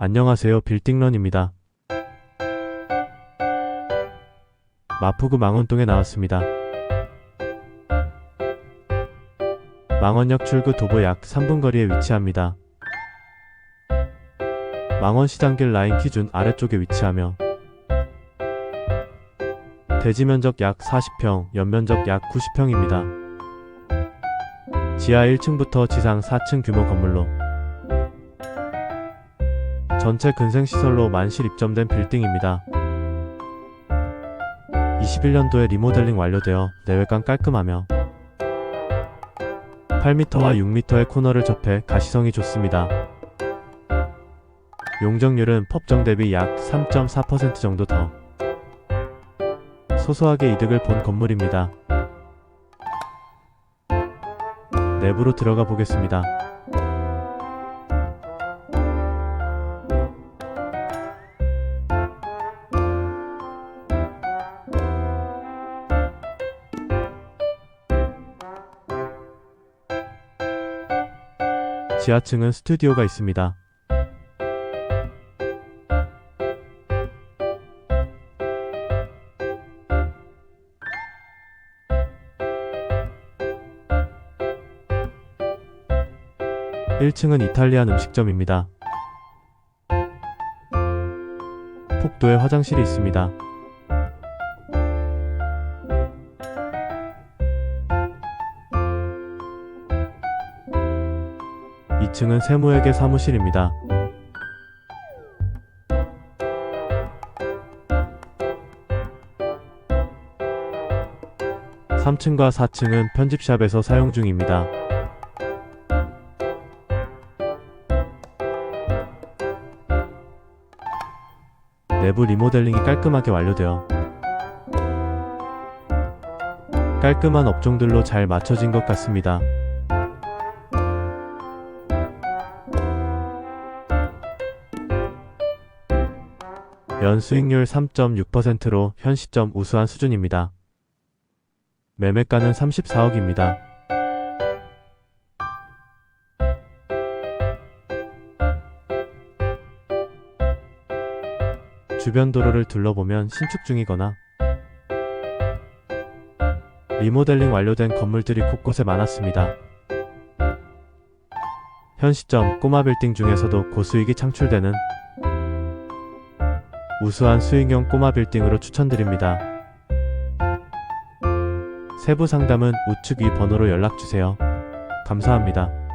안녕하세요. 빌딩런입니다. 마포구 망원동에 나왔습니다. 망원역 출구 도보 약 3분 거리에 위치합니다. 망원시장길 라인 기준 아래쪽에 위치하며 대지 면적 약 40평, 연면적 약 90평입니다. 지하 1층부터 지상 4층 규모 건물로 전체 근생시설로 만실 입점된 빌딩입니다. 21년도에 리모델링 완료되어 내외관 깔끔하며 8m와 6m의 코너를 접해 가시성이 좋습니다. 용적률은 법정 대비 약 3.4% 정도 더 소소하게 이득을 본 건물입니다. 내부로 들어가 보겠습니다. 지하층은 스튜디오가 있습니다. 일층은 이탈리안 음식점입니다. 폭도에 화장실이 있습니다. 2층은 세무회계 사무실입니다. 삼층과 4층은 편집샵에서 사용 중입니다. 내부 리모델링이 깔끔하게 완료되어 깔끔한 업종들로 잘 맞춰진 것 같습니다. 연 수익률 3.6%로 현 시점 우수한 수준입니다. 매매가는 34억입니다. 주변 도로를 둘러보면 신축 중이거나 리모델링 완료된 건물들이 곳곳에 많았습니다. 현 시점 꼬마 빌딩 중에서도 고수익이 창출되는 우수한 수익형 꼬마 빌딩으로 추천드립니다. 세부 상담은 우측 위 번호로 연락 주세요. 감사합니다.